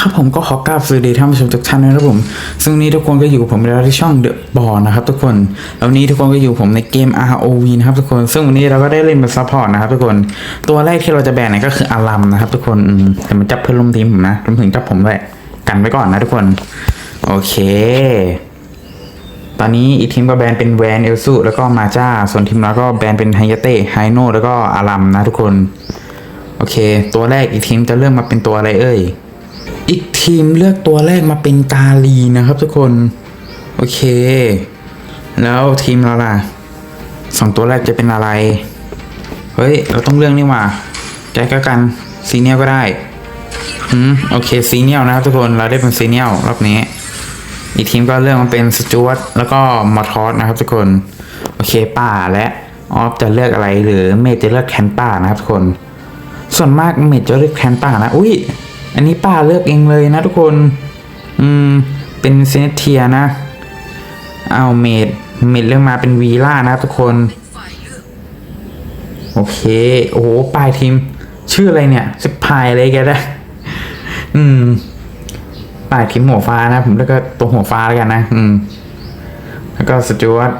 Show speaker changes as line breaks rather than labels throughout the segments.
ครับผมก็ขอกราบสวัสดีท่านผู้ชมทุกท่านนะครับผม ซึ่งนี้ทุกคนก็อยู่กับผมแล้วที่ช่องเดอะบอลนะครับทุกคนแล้วนี้ทุกคนก็อยู่ผมในเกม ROV นะครับทุกคน ซึ่งวันนี้เราก็ได้เล่นเป็นซัพพอร์ตนะครับทุกคน ตัวแรกที่เราจะแบนเนี่ยก็คืออารัมนะครับทุกคนแต่มันจับเพื่อนร่วมทีมผมนะรวมถึงจับผมด้วยกันไว้ก่อนนะทุกคน โอเค ตอนนี้อีกทีมก็แบนเป็นแวนเอลซูแล้วก็มาจ้า ส่วนทีมเราก็แบนเป็นไฮยาเต้ไฮโนแล้วก็อารัมนะทุกคน โอเค ตัวแรกอีกทีมจะเลือกมาเป็นตัวอะไรเอ่ย อีกทีมเลือกตัวแรกมาเป็นกาลีนะครับทุกคน โอเค แล้วทีมเราล่ะสองตัวแรกจะเป็นอะไร เฮ้ย เราต้องเลือกนี่หว่าแจ็คก็กันซีเนียลก็ได้อืมโอเคซีเนียลนะครับทุกคนเราได้เป็นซีเนียลรอบนี้อีกทีมก็เลือกมาเป็นสจวตแล้วก็มอทอสนะครับทุกคน โอเคป่าและออฟจะเลือกอะไรหรือเมย์จะเลือกแคนป่านะครับทุกคน ส่วนมากเมดจะเลือกแคนป่านะอุ้ย อันนี้ป้าเลือกเองเลยนะทุกคน อืม เป็นเซเนเทียนะ เอาเมด เมดเลือกมาเป็นวีล่านะครับทุกคน โอเค โอ้โหปลายทีม ชื่ออะไรเนี่ยสพายอะไรแกได้อืมปลายทีมหัวฟ้านะ ผมแล้วก็ตัวหัวฟ้าแล้วกันนะ อืม แล้วก็สจวต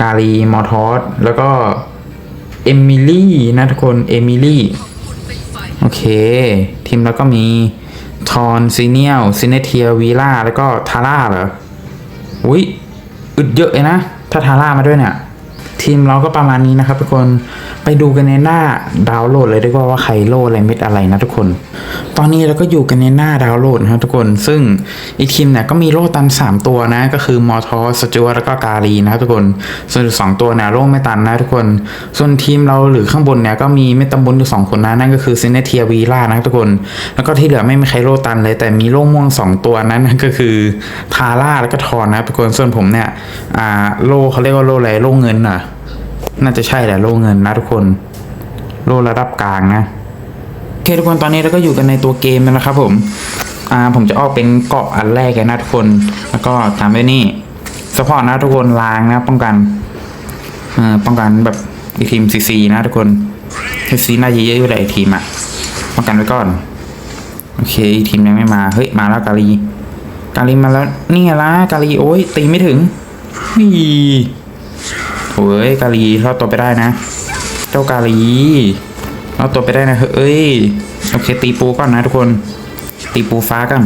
กาลีมอทอส แล้วก็เอมิลี่นะทุกคน เอมิลี่ โอเค ทีมเราก็มีทอนซีเนียลซินเนเทียวีล่าแล้วก็ทาร่าเหรออุ้ยอึดเยอะเลยนะ ถ้าทาร่ามาด้วยเนี่ย ทีมเราก็ประมาณนี้นะครับทุกคนไปดูกันในหน้าดาวน์โหลดเลยดีกว่าว่าใครโหลดอะไรเม็ดอะไรนะทุกคน ตอนนี้เราก็อยู่กันในหน้าดาวน์โหลดนะครับทุกคน ซึ่งอีทีมเนี่ยก็มีโล่ตัน 3 ตัวนะ ก็คือมอทอสจวแล้วก็กาลีนะครับทุกคน ส่วนสองตัวเนี่ยโล่ไม่ตันนะทุกคน ส่วนทีมเราหรือข้างบนเนี่ยก็มีไม่ตำบนอยู่สองคนนะนั่นก็คือซินเนเทียวีล่านะครับทุกคน แล้วก็ที่เหลือไม่มีใครโล่ตันเลย แต่มีโล่ม่วงสองตัวนั้นนั่นก็คือทาร่าแล้วก็ทอนนะทุกคนส่วนผมเนี่ยอ่าโลเขาเรียกว่าโลอะไรโล่เงินอะ น่าจะใช่แหละโล่เงินนะทุกคน โล่ระดับกลางนะโอเคทุกคนตอนนี้เราก็อยู่กันในตัวเกมแล้วนะครับผมอ่าผมจะออกเป็นเกาะอันแรกนนะทุกคน แล้วก็ตามด้วยนี่สปอร์ตนะทุกคนล้างนะป้องกันเอ่อป้องกันแบบอีทีมซีซีนะทุกคนซีซีน่าจะเยอะอยู่แหละอีทีมอะป้องกันไว้ก่อนโอเคอีทีมยังไม่มาเฮ้ยมาแล้วกาลีกาลีมาแล้วนี่ไงล่ะกาลีโอ้ยตีไม่ถึงนี่ โอ้ยกาลีรอดตัวไปได้นะ เจ้ากาลีรอดตัวไปได้นะเฮ้ยโอเคตีปูก่อนนะทุกคน ตีปูฟ้ากัน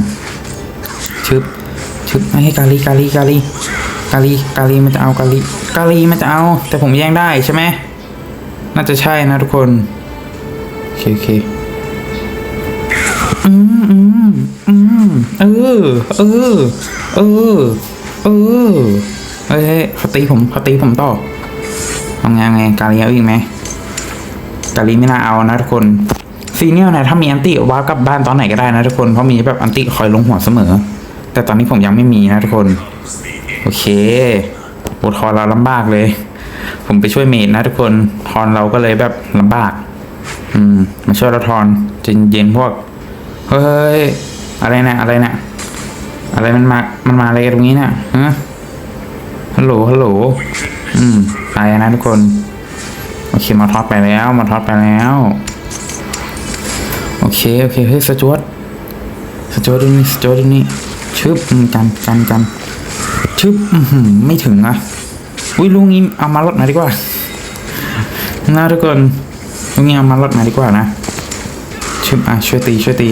ชึบชึบไม่ให้กาลีกาลีกาลีกาลีกาลีมันจะเอากาลีกาลีมันจะเอา แต่ผมแย่งได้ใช่ไหมน่าจะใช่นะทุกคนโอเคโอเคอืมอืมอืมเออเออเออเออเฮ้ยเฮ้ยเขาตีผมเขาตีผมต่อ ทำไงไงกาลีเอาอีกไหมกาลีไม่น่าเอานะทุกคนซีเนียลเนี่ยถ้ามีอันติว้าร์กลับบ้านตอนไหนก็ได้นะทุกคนเพราะมีแบบอันติคอยลงหัวเสมอ แต่ตอนนี้ผมยังไม่มีนะทุกคน โอเคโอทอนเราลำบากเลย ผมไปช่วยเมดนะทุกคนทอนเราก็เลยแบบลำบาก อืมมาช่วยเราทอนเย็นเย็นพวกเฮ้ยอะไรนะอะไรนะอะไรมันมา มันมาอะไรกันตรงนี้เนี่ยฮะฮัลโหลฮัลโหล อืม ไปนะทุกคน โอเค มาทอดไปแล้ว มาทอดไปแล้ว โอเค โอเค เฮ้ย สจวตสจวตดูนี่ สจวตดูนี่ชึบอืมกันกันกันชึบอือหือไม่ถึงอะ อุ้ยลุงนี้เอามารถมาดีกว่านะทุกคนลุงนี้เอามารถมาดีกว่านะชึบอะช่วยตีช่วยตี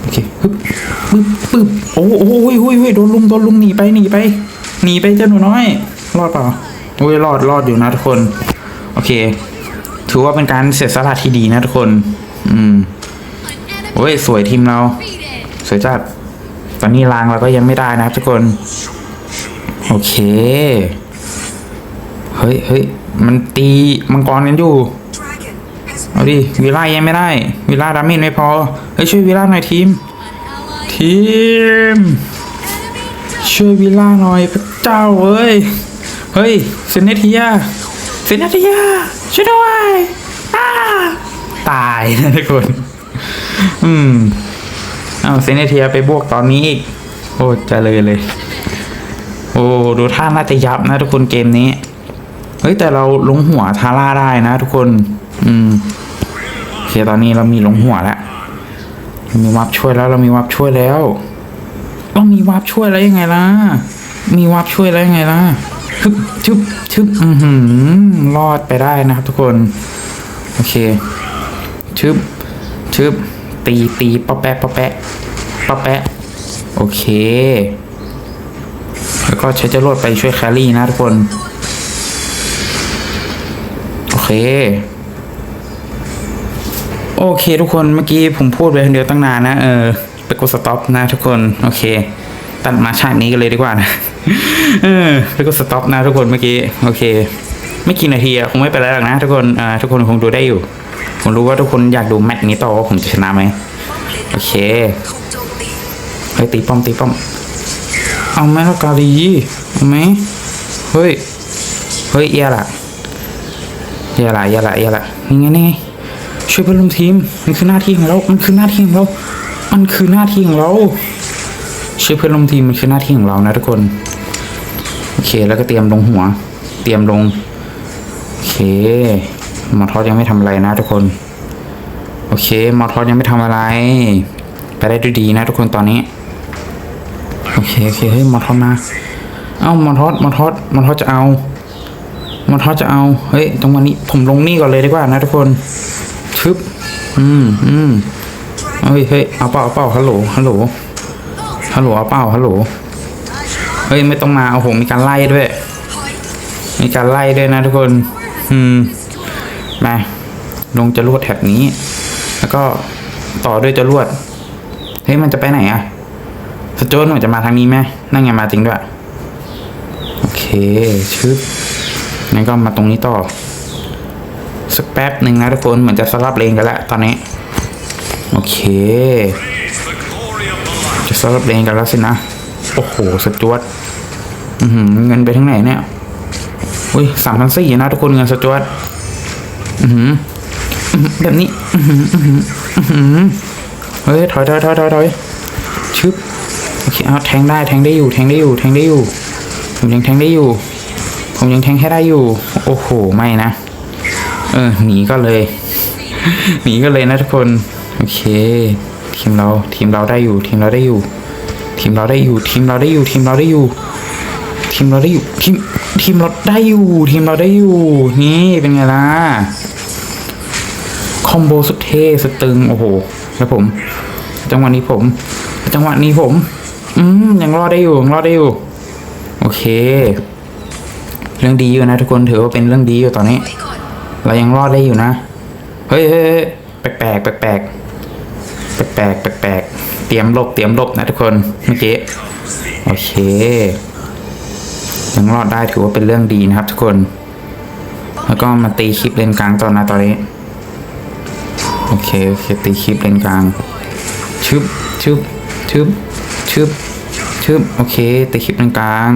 โอเคปึ๊บปึ๊บปึ๊บโอ้โหโอ้โหโอ้ยโอ้ยโอ้ยโดนลุมโดนลุมหนีไปหนีไปหนีไปเจ้าหนูน้อย รอดเปล่า อ้ยรอดรอดอยู่นะทุกคน โอเค ถือว่าเป็นการเสียสละที่ดีนะทุกคน อืมโอ้ยสวยทีมเรา สวยจัดตอนนี้รางเราก็ยังไม่ได้นะครับทุกคน โอเค เฮ้ยเฮ้ยมันตีมังกรกันอยู่ เอาดิวิล่ายังไม่ได้ วิล่าดาเมจไม่พอ เฮ้ยช่วยวิล่าหน่อยทีม ทีม ช่วยวิล่าหน่อยพระเจ้าเอ้ย เฮ้ย เซนเนเทียเซนเนเทียช่วยด้วยตายนะทุกคน อืม เอาเซนเนเทียไปบวกตอนนี้อีก โอ้จะเลยเลย โอ้ ดูท่าน่าจะยับนะทุกคนเกมนี้ เฮ้ย แต่เราลงหัวทาร่าได้นะทุกคน อืมโอเคตอนนี้เรามีลงหัวแล้ว มีวับช่วยแล้ว เรามีวับช่วยแล้วเรามีวับช่วยแล้วยังไงล่ะ มีวับช่วยแล้วยังไงล่ะ ชึบชึบชึบอือหือรอดไปได้นะครับทุกคน โอเคชึบชึบตีตีป๊อปแปะป๊อปแปะป๊อปแปะ โอเค แล้วก็ใช้จรวดไปช่วยแครี่นะทุกคน โอเค โอเคทุกคนเมื่อกี้ผมพูดไปคนเดียวตั้งนานนะ เออ ไปกดสต็อปนะทุกคน โอเค ตัดมาฉากนี้กันเลยดีกว่านะ เออไปกดสต็อปนะทุกคนเมื่อกี้โอเค ไม่กี่นาทีคงไม่เป็นไรหรอกนะ ทุกคนทุกคนคงดูได้อยู่ ผมรู้ว่าทุกคนอยากดูแมตช์นี้ต่อว่าผมจะชนะไหมโอเคเฮ้ยตีป้อมตีป้อม เอาไหมล่ะกาลีเอาไหมเฮ้ยเฮ้ยเอียละเอียละเอียละเอียละนี่ไงนี่ไงช่วยเพื่อนร่วมทีมมันคือหน้าที่ของเรา มันคือหน้าที่ของเรา มันคือหน้าที่ของเราช่วยเพื่อนร่วมทีมมันคือหน้าที่ของเรานะทุกคน โอเค แล้วก็เตรียมลงหัว เตรียมลง โอเค มอทอสยังไม่ทำอะไรนะทุกคน โอเค มอทอสยังไม่ทำอะไร ไปได้ด้วยดีนะทุกคนตอนนี้ โอเค โอเค เฮ้ย มอทอสมา เอ้ามอทอสมอทอสมอทอสจะเอา มอทอสจะเอา เฮ้ย ตรงวันนี้ ผมลงนี่ก่อนเลยดีกว่านะทุกคน ชึบ อืมอืมเฮ้ยเฮ้ยเอาเปล่าเอาเปล่าฮัลโหล ฮัลโหล ฮัลโหล เอาเปล่าฮัลโหล เฮ้ยไม่ต้องมาโอ้โหมีการไล่ด้วย มีการไล่ด้วยนะทุกคน อืม มา ลงจรวดแถบนี้ แล้วก็ต่อด้วยจรวด เฮ้ยมันจะไปไหนอะสโจนมันจะมาทางนี้ไหมนั่งไงมาจริงด้วย โอเคชึบงั้นก็มาตรงนี้ต่อ สักแป๊บหนึ่งนะทุกคนเหมือนจะสลับเลนกันแล้วตอนนี้ โอเค จะสลับเลนกันแล้วสินะ โอ้โหสจวดอือหือเงินไปทั้งไหนเนี่ยอุ้ยสามพันสี่นะทุกคนเงินสจวดอือหืออื้อหือแบบนี้อือหืออื้อหืออื้อหือเฮ้ยถอยถอยถอยถอยถอยชึบโอเคเอาแทงได้แทงได้อยู่แทงได้อยู่แทงได้อยู่ ผมยังแทงได้อยู่ ผมยังแทงแค่ได้อยู่ โอ้โหไม่นะเออหนีก็เลยหนีก็เลยนะทุกคน โอเค ทีมเราทีมเราได้อยู่ ทีมเราได้อยู่ ทีมเราได้อยู่ ทีมเราได้อยู่ ทีมเราได้อยู่ ทีมเราได้อยู่ ทีมทีมเราได้อยู่ ทีมเราได้อยู่ นี่เป็นไงล่ะ คอมโบสุดเท่สุดตึง โอ้โหแล้วผม จังหวะนี้ผม จังหวะนี้ผม อืมยังรอดได้อยู่ยังรอดได้อยู่ โอเค เรื่องดีอยู่นะทุกคนถือว่าเป็นเรื่องดีอยู่ตอนนี้ เรายังรอดได้อยู่นะ เฮ้ยเฮ้ยแปลกแปลกแปลกแปลกแปลกแปลก เตรียมลบเตรียมลบนะทุกคนเมื่อกี้โอเคยังรอดได้ถือว่าเป็นเรื่องดีนะครับ ทุกคน แล้วก็มาตีคลิปเลนกลางตอนนะตอนนี้โอเคโอเคตีคลิปเลนกลางชึบชึบชึบชึบชึบโอเคตีคลิปเลนกลาง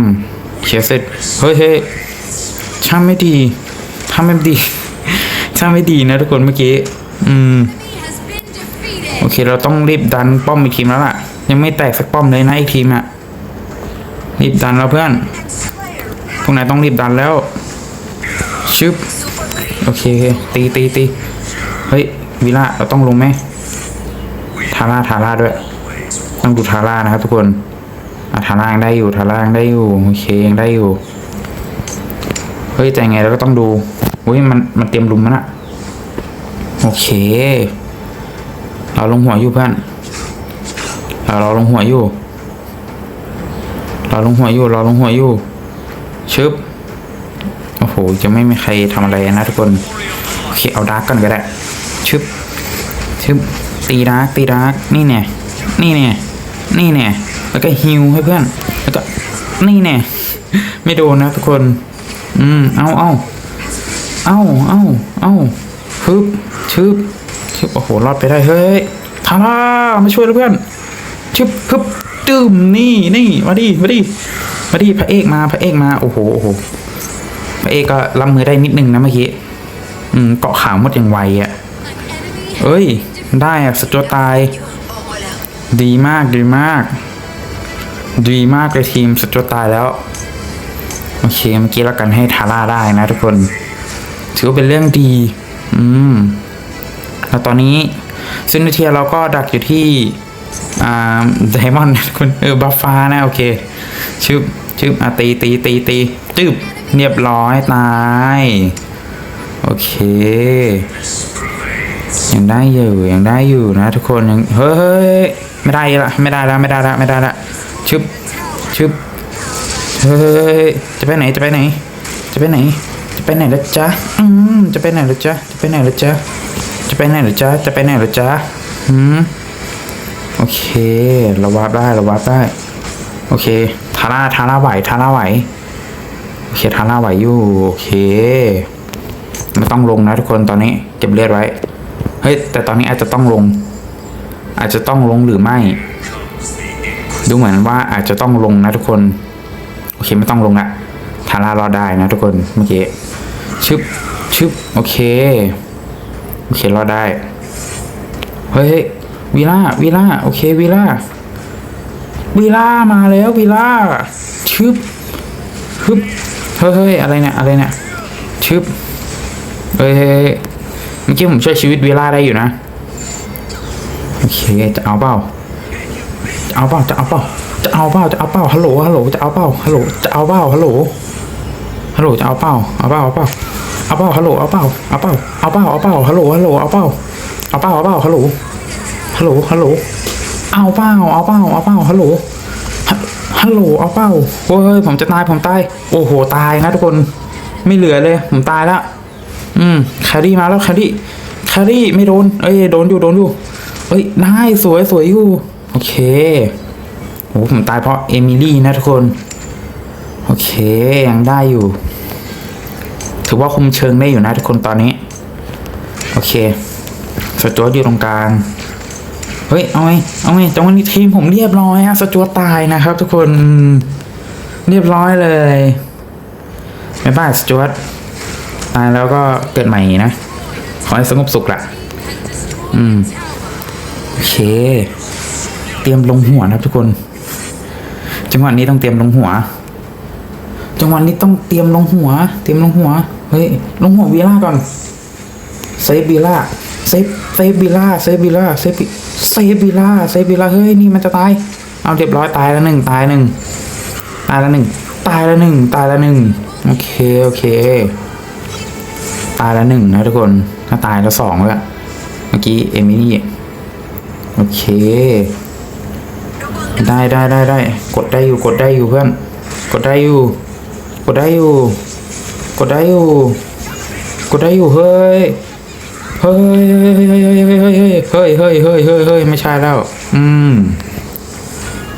เคลียร์เสร็จเฮ้ยเฮ้ยช่างไม่ดีทำไม่ดีช่างไม่ดีนะทุกคนเมื่อกี้อืม โอเค เราต้องรีบดันป้อมอีกทีมแล้วล่ะ ยังไม่แตกสักป้อมเลยนะอีกทีมอะรีบดันแล้วเพื่อนพวกนายต้องรีบดันแล้วชึบโอเคตีตีตีเฮ้ยวิล่าเราต้องลงไหมทาร่าทาร่าด้วย ต้องดูทาร่านะครับทุกคนทาร่างได้อยู่ทาร่างได้อยู่โอเคยังได้อยู่เฮ้ยแต่ไงเราก็ต้องดูเฮ้ยมันมันเตรียมลุมมันอะโอเค เราลงหัวอยู่เพื่อนเราลงหัวอยู่ เราลงหัวอยู่ เราลงหัวอยู่ ชึบ โอ้โห จะไม่มีใครทำอะไรนะทุกคน โอเค เอาดาร์กก่อนก็ได้ ชึบ ชึบ ตีดาร์กตีดาร์กนี่เนี่ย นี่เนี่ย นี่เนี่ย แล้วก็ฮิวให้เพื่อน แล้วก็ นี่เนี่ย ไม่โดนนะทุกคน อืม เอาเอาเอาเอาเอาฮึบชึบ ชึบโอ้โหรอดไปได้เฮ้ยทาร่ามาช่วยเพื่อนชึบฮึบตึมนี่นี่มาดิมาดิมาดิพระเอกมาพระเอกมาโอ้โหโอ้โหพระเอกก็รับมือได้นิดนึงนะเมื่อกี้อืมเกาะขาวหมดอย่างไวอะ่ะเอ้ย ได้อะสจวตาย ดีมากดีมาก ดีมากเลยทีมสจวตายแล้วโอเคเมื่อกี้เรากันให้ทาร่าได้นะทุกคน ถือว่าเป็นเรื่องดี อืม แล้วตอนนี้ซินเทียเราก็ดักอยู่ที่ไดมอนด์คุณเออบัฟฟ้านะ โอเค ชึบชึบอะตีตีตีตีจึบเรียบร้อยตาย โอเค ยังได้อยู่ ยังได้อยู่นะทุกคนยังเฮ้ยไม่ได้ละไม่ได้ละไม่ได้ละไม่ได้ละชึบชึบเฮ้ยจะไปไหนจะไปไหน จะไปไหน จะไปไหนละจ๊ะอืมจะไปไหนละจ๊ะจะไปไหนละจ๊ะ จะไปไหนละจ๊ะจะไปไหนละจ๊ะอืมโอเคเราวาร์ปได้เราวาร์ปได้ โอเค ทาร่าทาร่าไหวทาร่าไหว โอเคทาร่าไหวอยู่ โอเค ไม่ต้องลงนะทุกคนตอนนี้เก็บเลือดไว้ เฮ้ย แต่ตอนนี้อาจจะต้องลง อาจจะต้องลงหรือไม่ ดูเหมือนว่าอาจจะต้องลงนะทุกคน โอเคไม่ต้องลงละทารารอดได้นะทุกคนเมื่อกี้ชึบชึบโอเค โอเครอดได้ เฮ้ยวีล่าวีล่าโอเควีล่าวีล่ามาแล้ววีล่าชึบชึบเฮ้ยเฮ้ยอะไรเนี่ยอะไรเนี่ยชึบเฮ้ยเมื่อกี้ผมช่วยชีวิตเวลาได้อยู่นะโอเคจะเอาเปล่าจะเอาเปล่าจะเอาเปล่าจะเอาเปล่าจะเอาเปล่าฮัลโหลฮัลโหลจะเอาเปล่าฮัลโหลจะเอาเปล่าฮัลโหลฮัลโหลจะเอาเปล่าเอาเปล่าเอาเปล่า เอาเปล่าฮัลโหลเอาเปล่าเอาเปล่าเอาเปล่าเอาเปล่าฮัลโหลฮัลโหลเอาเปล่าเอาเปล่าเอาเปล่าฮัลโหลฮัลโหลฮัลโหลเอาเปล่าเอาเปล่าเอาเปล่าฮัลโหลฮัลโหลเอาเปล่าเฮ้ยผมจะตายผมตายโอ้โหตายนะทุกคนไม่เหลือเลย ผมตายแล้วอืมแครี่มาแล้วแครี่แครี่ไม่โดนเอ้ยโดนอยู่โดนอยู่เอ้ยได้สวยสวยอยู่โอเคโหผมตายเพราะเอมิลี่นะทุกคน โอเคยังได้อยู่ ถือว่าคุมเชิงได้อยู่นะทุกคนตอนนี้ โอเคสจวตอยู่ตรงกลาง เฮ้ย เอาไงเอาไงจังหวะนี้ทีมผมเรียบร้อยฮะสจวตตายนะครับ ทุกคนเรียบร้อยเลยไม่บ้าสจวตตายแล้วก็เกิดใหม่นะ ขอให้สงบสุขละอืม โอเค เตรียมลงหัวนะครับทุกคน จังหวะนี้ต้องเตรียมลงหัว จังหวะนี้ต้องเตรียมลงหัว เตรียมลงหัว เฮ้ยลงหัววีล่าก่อนเซฟบีล่าเซฟเซฟบีล่าเซฟบีล่าเซฟเซฟบีล่าเซฟบีล่าเฮ้ยนี่มันจะตายเอาเรียบร้อยตายแล้วหนึ่งตายหนึ่งตายแล้วหนึ่งตายแล้วหนึ่งตายแล้วหนึ่งโอเคโอเค ตายแล้วหนึ่งนะทุกคนถ้าตายแล้วสองแล้วเมื่อกี้เอมิลี่โอเค ได้ได้ได้ได้กดได้อยู่กดได้อยู่เพื่อน กดได้อยู่ กดได้อยู่ กดได้อยู่ กดได้อยู่เฮ้ยเฮ้ยเฮ้ย เฮ้ยเฮ้ยเฮ้ยเฮ้ยเฮ้ยเฮ้ยเฮ้ยเฮ้ยไม่ใช่แล้ว อืม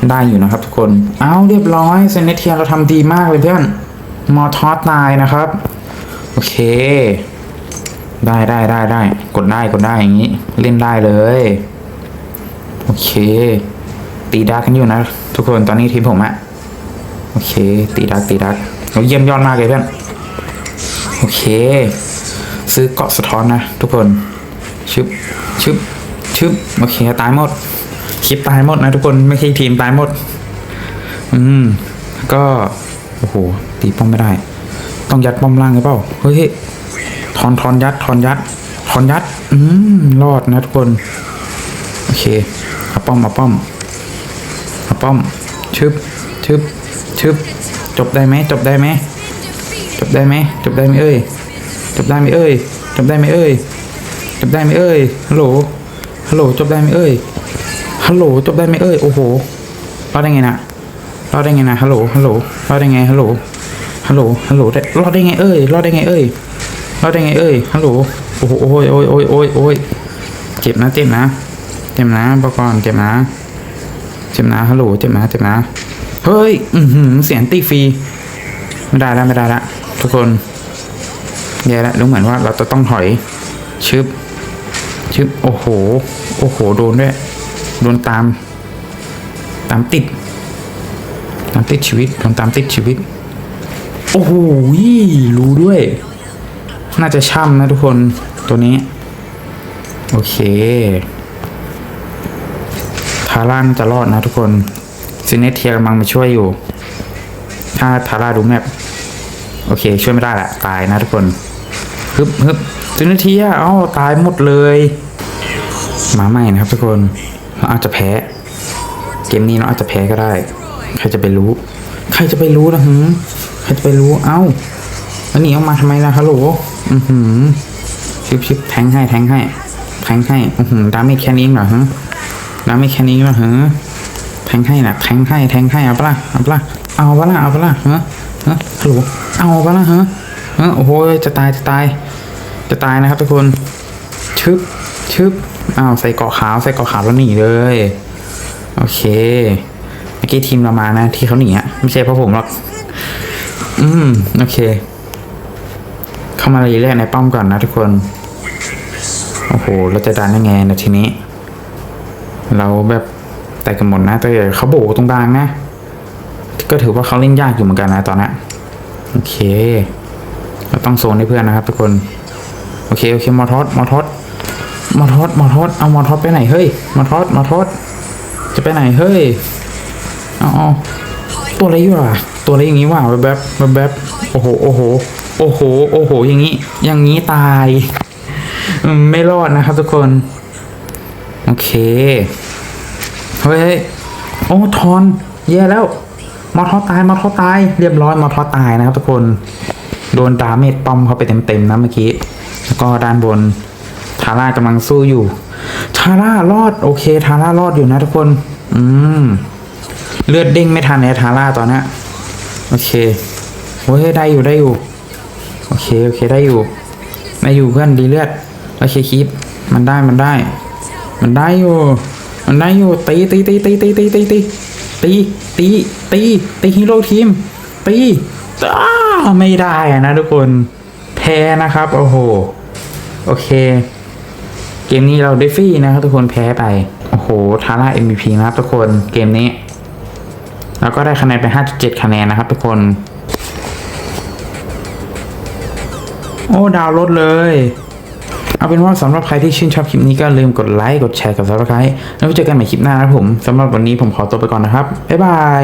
ได้อยู่นะครับทุกคน เอาเรียบร้อยเซนเนเทียเราทำดีมากเลยเพื่อน มอทอสตายนะครับ โอเค ได้ได้ได้ได้ กดได้กดได้อย่างนี้ เล่นได้เลย โอเค ตีดักกันอยู่นะ ทุกคนตอนนี้ทีมผมอะโอเค ตีดักตีดักเราเยี่ยมยอดมากเลยเพื่อน เค ซื้อเกาะสะท้อนนะ ทุกคน ชึบ ชึบ ชึบ โอเค ตายหมด คลิปตายหมดนะทุกคน ไม่ใช่ทีมตายหมด อืม ก็ โอ้โห ตีป้อมไม่ได้ ต้องยัดป้อมล่างหรือเปล่า เฮ้ยทอนทอนยัด ทอนยัด ทอนยัด อืม รอดนะทุกคน โอเคเอาป้อมเอาป้อมเอาป้อม ชึบ ชึบ ชึบ จบได้ไหม จบได้ไหม บได้ไหมจบได้ไหมเอ่ยจบได้ไหมเอ่ยจบได้ไหมเอ่ยจบได้ไหมเอ่ยฮัลโหลฮัลโหลจบได้ไหมเอ่ยฮัลโหลจบได้ไหมเอ่ยโอ้โหรอดได้ไงนะรอดได้ไงนะฮัลโหลฮัลโหลรอดได้ไงฮัลโหลฮัลโหลฮัลโหลได้รอดได้ไงเอ่ยรอดได้ไงเอ่ยรอดได้ไงเอ่ยฮัลโหลโอ้โหโอ้ยโอ้ยโอ้ยโอ้ยโอ้ยเจ็บนะเจ็บนะเจ็บนะประกอบเจ็บนะเจ็บนะฮัลโหลเจ็บนะเจ็บนะเฮ้ยอือหือเสียงตีฟรีไม่ได้แล้วไม่ได้ละ ทุกคนแย่และรู้เหมือนว่าเราจะต้องถอยชึบชึบโอ้โห โอ้โห โดนด้วย โดนตาม ตามติด ตามติดชีวิต โดนตามติดชีวิต โอ้โหรู้ด้วย น่าจะช่ำนะทุกคนตัวนี้ โอเค ทาร่าน่าจะรอดนะทุกคนซินเนเทียกำลังมาช่วยอยู่ ถ้าทาร่าดูแมพ โอเค ช่วยไม่ได้ละตายนะทุกคนฮึบฮึบซินนเทียเอ้าตายหมดเลยมาใหม่นะครับทุกคนเราอาจจะแพ้ เกมนี้เนาะอาจจะแพ้ก็ได้ ใครจะไปรู้ ใครจะไปรู้นะหืมใครจะไปรู้เอ้าแล้วหนีออกมาทำไมล่ะฮัลโหลอือหือชิบชิบแทงให้แทงให้แทงให้อือหือดาเมจแค่นี้เหรอฮะดาเมจแค่นี้เหรอฮะแทงให้นะแทงให้แทงให้เอาปะล่ะเอาปะล่ะเอาปะล่ะเอาปะล่ะฮะฮะฮัลโหล เอาไปะล่ะฮะฮะโอ้โหจะตายจะตาย จะตายนะครับทุกคนชึบชึบอ้าวใส่เกาะขาวใส่เกาะขาวแล้วหนีเลย โอเค เมื่อกี้ทีมเรามานะที่เขาหนีอะไม่ใช่เพราะผมหรอกอืมโอเค เข้ามารีแรกในป้อมก่อนนะทุกคนโอ้โหเราจะดันยังไงนะทีนี้ เราแบบแต่กันหมดนะแต่เขาโบกตรงกลางนะ ก็ถือว่าเขาเล่นยากอยู่เหมือนกันนะตอนนี้ โอเค เราต้องโซนให้เพื่อนนะครับทุกคน โอเค โอเค มอทอสมอทอสมอทอสมอทอสเอามอทอสไปไหน เฮ้ย มอทอสมอทอสจะไปไหน เฮ้ย เอาเอาตัวอะไรอยู่อะ ตัวอะไรอย่างงี้ว่ะแบบแบบแบบแบบโอ้โห โอ้โห โอ้โห โอ้โห อย่างงี้ อย่างงี้ตาย ไม่รอดนะครับทุกคน โอเค เฮ้ยเฮ้ยโอ้ ทอน แย่แล้ว มอทอตายมอทอตาย เรียบร้อยมอทอตายนะครับทุกคนโดนดาเมจป้อมเขาไปเต็มๆนะเมื่อกี้แล้วก็ด้านบนทาร่ากำลังสู้อยู่ทาร่ารอดโอเคทาร่ารอดอยู่นะทุกคน อืมเลือดเด้งไม่ทันในทาร่าตอนนี้โอเคโอ้ยได้อยู่ได้อยู่ โอเคโอเคได้อยู่ได้อยู่เพื่อนดีเลือดโอเคคลิปมันได้มันได้ มันได้อยู่ มันได้อยู่ตีตีตีตีตีตีตี ตีตีตีตีฮีโร่ทีมตีอ้าไม่ได้อะนะทุกคนแพ้นะครับ โอ้โห โอเค เกมนี้เราได้ฟรีนะครับทุกคนแพ้ไป โอ้โหทาร่า MVP นะครับทุกคนเกมนี้แล้วก็ได้คะแนนไป 5.7 คะแนนนะครับทุกคน โอ้ ดาวลดเลย เอาเป็นว่าสำหรับใครที่ชื่นชอบคลิปนี้ก็ลืมกดไลค์กดแชร์กด subscribe แล้วเจอกันใหม่คลิปหน้าครับผมสำหรับวันนี้ผมขอตัวไปก่อนนะครับบ๊ายบาย